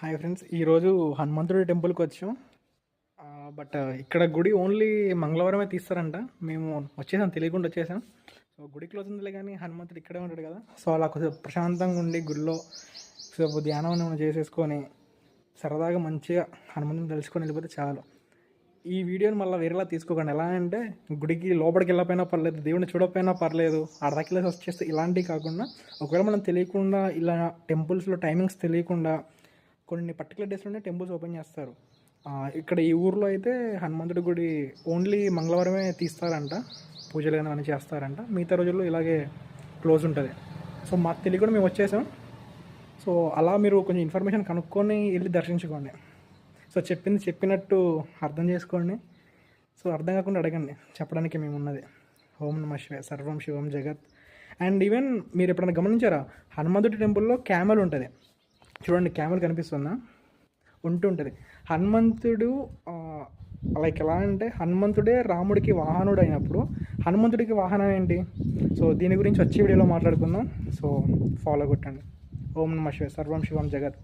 Hi friends ఈరోజు హనుమంతుడి టెంపుల్కి వచ్చాం. బట్ ఇక్కడ గుడి ఓన్లీ మంగళవారమే తీస్తారంట. మేము వచ్చేసాం తెలియకుండా వచ్చేసాం. సో గుడి క్లోజ్ ఉందిలే కానీ హనుమంతుడు ఇక్కడే ఉంటాడు కదా. సో అలా కొంచెం ప్రశాంతంగా ఉండి గుడిలో సో ధ్యానం ఏమైనా చేసేసుకొని సరదాగా మంచిగా హనుమంతుని తెలుసుకొని వెళ్ళిపోతే చాలు. ఈ వీడియోని మళ్ళీ వేరేలా తీసుకోకండి. ఎలా అంటే గుడికి లోపలికి వెళ్ళకపోయినా పర్లేదు దేవుడిని చూడకపోయినా పర్లేదు అర్ధకిలో వచ్చేస్తే ఇలాంటివి కాకుండా ఒకవేళ మనం తెలియకుండా ఇలా టెంపుల్స్లో టైమింగ్స్ తెలియకుండా కొన్ని పర్టికులర్ డేస్లోనే టెంపుల్స్ ఓపెన్ చేస్తారు. ఇక్కడ ఈ ఊర్లో అయితే హనుమంతుడి గుడి ఓన్లీ మంగళవారమే తీస్తారంట. పూజలు కానీ అన్నీ చేస్తారంట. మిగతా రోజుల్లో ఇలాగే క్లోజ్ ఉంటుంది. సో మాకు తెలియకుండా మేము వచ్చేసాం. సో అలా మీరు కొంచెం ఇన్ఫర్మేషన్ కనుక్కొని వెళ్ళి దర్శించుకోండి. సో చెప్పింది చెప్పినట్టు అర్థం చేసుకోండి. సో అర్థం కాకుండా అడగండి. చెప్పడానికి మేము ఉన్నది. ఓం నమ శివ సర్వం శివం జగత్. అండ్ ఈవెన్ మీరు ఎప్పుడైనా గమనించారా? హనుమంతుడి టెంపుల్లో క్యామెల్ ఉంటుంది. చూడండి కెమెరా కనిపిస్తుందా? ఉంటుంటుంది హనుమంతుడు లైక్ ఎలా అంటే హనుమంతుడే రాముడికి వాహనుడు అయినప్పుడు హనుమంతుడికి వాహనం ఏంటి? సో దీని గురించి వచ్చే వీడియోలో మాట్లాడుకుందాం. సో ఫాలో కొట్టండి. ఓం నమ శివ సర్వం శివం జగత్.